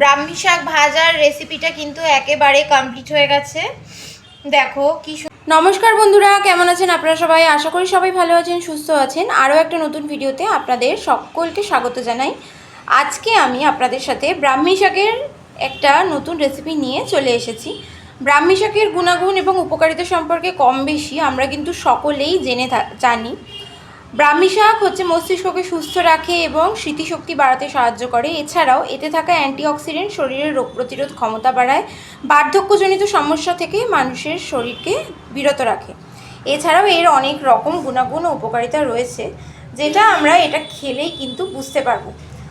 ব্রাহ্মী শাক ভাজার রেসিপিটা কিন্তু একেবারে কমপ্লিট হয়ে গেছে। দেখো কি নমস্কার বন্ধুরা, কেমন আছেন আপনারা সবাই? আশা করি সবাই ভালো আছেন, সুস্থ আছেন। আরও একটা নতুন ভিডিওতে আপনাদের সকলকে স্বাগত জানাই। আজকে আমি আপনাদের সাথে ব্রাহ্মী শাকের একটা নতুন রেসিপি নিয়ে চলে এসেছি। ব্রাহ্মী শাকের গুণাগুণ এবং উপকারিতা সম্পর্কে কম বেশি আমরা কিন্তু সকলেই জেনে জানি। ব্রাহ্মী শাক হচ্ছে মস্তিষ্ককে সুস্থ রাখে এবং স্মৃতিশক্তি বাড়াতে সাহায্য করে। এছাড়াও এতে থাকা অ্যান্টিঅক্সিডেন্ট শরীরের রোগ প্রতিরোধ ক্ষমতা বাড়ায়, বার্ধক্যজনিত সমস্যা থেকে মানুষের শরীরকে বিরত রাখে। এছাড়াও এর অনেক রকম গুণাগুণ ও উপকারিতা রয়েছে, যেটা আমরা এটা খেলেই কিন্তু বুঝতে পারব।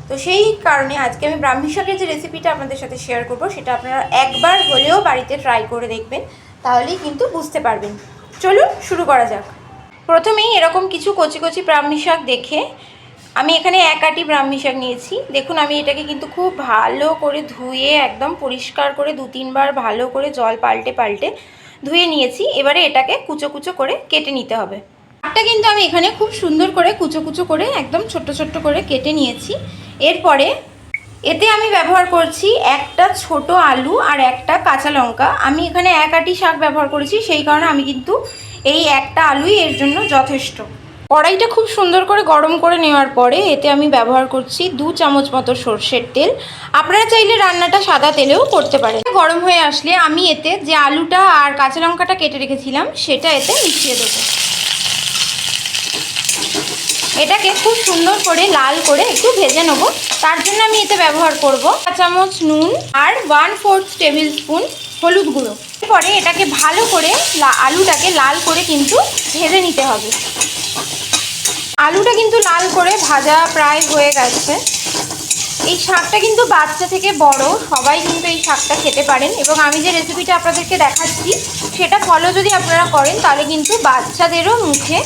তো সেই কারণে আজকে আমি ব্রাহ্মী শাকের যে রেসিপিটা আপনাদের সাথে শেয়ার করব, সেটা আপনারা একবার হলেও বাড়িতে ট্রাই করে দেখবেন, তাহলেই কিন্তু বুঝতে পারবেন। চলুন শুরু করা যাক। প্রথমেই এরকম কিছু কচি কচি ব্রাহ্মী শাক দেখে আমি এখানে এক আটি ব্রাহ্মী শাক নিয়েছি। দেখুন, আমি এটাকে কিন্তু খুব ভালো করে ধুয়ে, একদম পরিষ্কার করে দু তিনবার ভালো করে জল পাল্টে পাল্টে ধুয়ে নিয়েছি। এবারে এটাকে কুচো কুচো করে কেটে নিতে হবে। শাকটা কিন্তু আমি এখানে খুব সুন্দর করে কুচো কুচো করে একদম ছোট্ট ছোট্ট করে কেটে নিয়েছি। এরপরে এতে আমি ব্যবহার করছি একটা ছোট আলু আর একটা কাঁচা লঙ্কা। আমি এখানে এক আটি শাক ব্যবহার করেছি, সেই কারণে আমি কিন্তু এই একটা আলুই এর জন্য যথেষ্ট। কড়াইটা খুব সুন্দর করে গরম করে নেওয়ার পরে এতে আমি ব্যবহার করছি দু চামচ মতো সর্ষের তেল। আপনারা চাইলে রান্নাটা সাদা তেলেও করতে পারেন। গরম হয়ে আসলে আমি এতে যে আলুটা আর কাঁচা লঙ্কাটা কেটে রেখেছিলাম, সেটা এতে মিশিয়ে দেবো। এটাকে খুব সুন্দর করে লাল করে একটু ভেজে নেব। তার জন্য আমি এতে ব্যবহার করব চামচ নুন আর ওয়ান ফোর্থ টেবিল স্পুন হলুদ গুঁড়ো। এরপরে এটাকে ভালো করে আলুটাকে লাল করে কিন্তু ভেজে নিতে হবে। আলুটা কিন্তু লাল করে ভাজা প্রায় হয়ে গেছে। এই শাকটা কিন্তু বাচ্চা থেকে বড়, সবাই কিন্তু এই শাকটা খেতে পারেন। এবং আমি যে রেসিপিটা আপনাদেরকে দেখাচ্ছি সেটা ফলো যদি আপনারা করেন, তাহলে কিন্তু বাচ্চাদেরও মুখে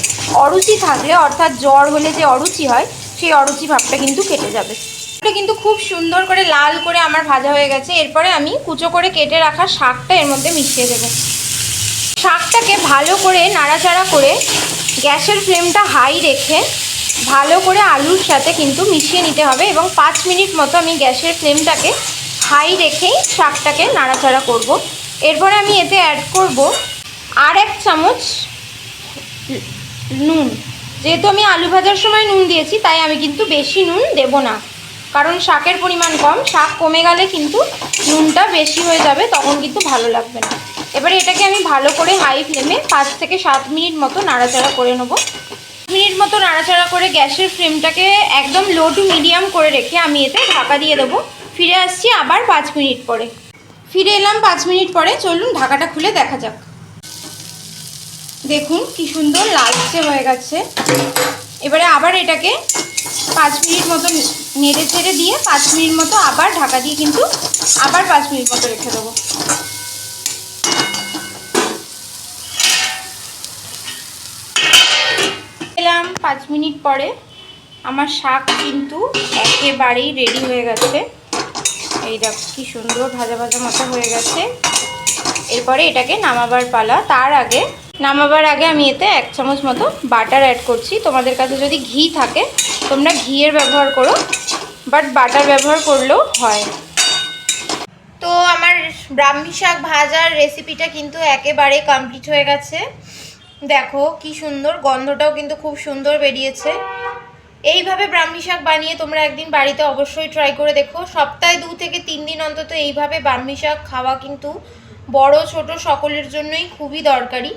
অরুচি থাকলে, অর্থাৎ জ্বর হলে যে অরুচি হয়, সেই অরুচি ভাবটা কিন্তু কেটে যাবে। এটা কিন্তু খুব সুন্দর করে লাল করে আমার ভাজা হয়ে গেছে। এরপরে আমি কুচো করে কেটে রাখা শাকটা এর মধ্যে মিশিয়ে দেবো। শাকটাকে ভালো করে নাড়াচাড়া করে গ্যাসের ফ্লেমটা হাই রেখে ভালো করে আলুর সাথে কিন্তু মিশিয়ে নিতে হবে এবং পাঁচ মিনিট মতো আমি গ্যাসের ফ্লেমটাকে হাই রেখেই শাকটাকে নাড়াচাড়া করব। এরপরে আমি এতে অ্যাড করব আর এক চামচ নুন। যেহেতু আমি আলু ভাজার সময় নুন দিয়েছি, তাই আমি কিন্তু বেশি নুন দেব না। কারণ শাকের পরিমাণ কম, শাক কমে গেলে কিন্তু নুনটা বেশি হয়ে যাবে, তখন কিন্তু ভালো লাগবে না। এবারে এটাকে আমি ভালো করে হাই ফ্লেমে পাঁচ থেকে সাত মিনিট মতো নাড়াচাড়া করে নেব। মিনিট মতো নাড়াচাড়া করে গ্যাসের ফ্লেমটাকে একদম লো টু মিডিয়াম করে রেখে আমি এতে ঢাকা দিয়ে দেবো। ফিরে আসছি আবার পাঁচ মিনিট পরে। ফিরে এলাম পাঁচ মিনিট পরে। চলুন, ঢাকাটা খুলে দেখা যাক। দেখুন, কি সুন্দর লালচে হয়ে গেছে। এবারে আবার এটাকে পাঁচ মিনিট মতো নেড়ে ছেড়ে দিয়ে পাঁচ মিনিট মতো আবার ঢাকা দিয়ে কিন্তু আবার পাঁচ মিনিট মতো রেখে দেবো। এলাম পাঁচ মিনিট পরে। আমার শাক কিন্তু একেবারেই রেডি হয়ে গেছে। এই দেখো কি সুন্দর ভাজা ভাজা মতো হয়ে গেছে। এরপরে এটাকে নামাবার পালা। তার আগে, নামাবার আগে আমি এতে এক চামচ মতো বাটার অ্যাড করছি। তোমাদের কাছে যদি ঘি থাকে, তোমরা ঘিয়ের ব্যবহার করো বাট বাটার ব্যবহার করলেও হয়। তো আমার ব্রাহ্মী শাক ভাজার রেসিপিটা কিন্তু একেবারে কমপ্লিট হয়ে গেছে। দেখো, কি সুন্দর গন্ধটাও কিন্তু খুব সুন্দর বেরিয়েছে। এইভাবে ব্রাহ্মী শাক বানিয়ে তোমরা একদিন বাড়িতে অবশ্যই ট্রাই করে দেখো। সপ্তাহে দু থেকে তিন দিন অন্তত এইভাবে ব্রাহ্মী শাক খাওয়া কিন্তু বড়, ছোট সকলের জন্যই খুবই দরকারি।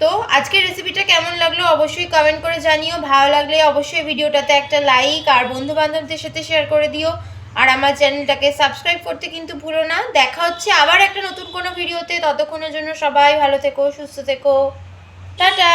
তো আজকের রেসিপিটা কেমন লাগল অবশ্যই কমেন্ট করে জানিও। ভালো লাগলে অবশ্যই ভিডিওটাতে একটা লাইক আর বন্ধু বান্ধবদের সাথে শেয়ার করে দিও। আর আমার চ্যানেলটাকে সাবস্ক্রাইব করতে কিন্তু ভুলো না। দেখা হচ্ছে আবার একটা নতুন কোনো ভিডিওতে ততক্ষণের জন্য সবাই ভালো থেকো, সুস্থ থেকো। টাটা!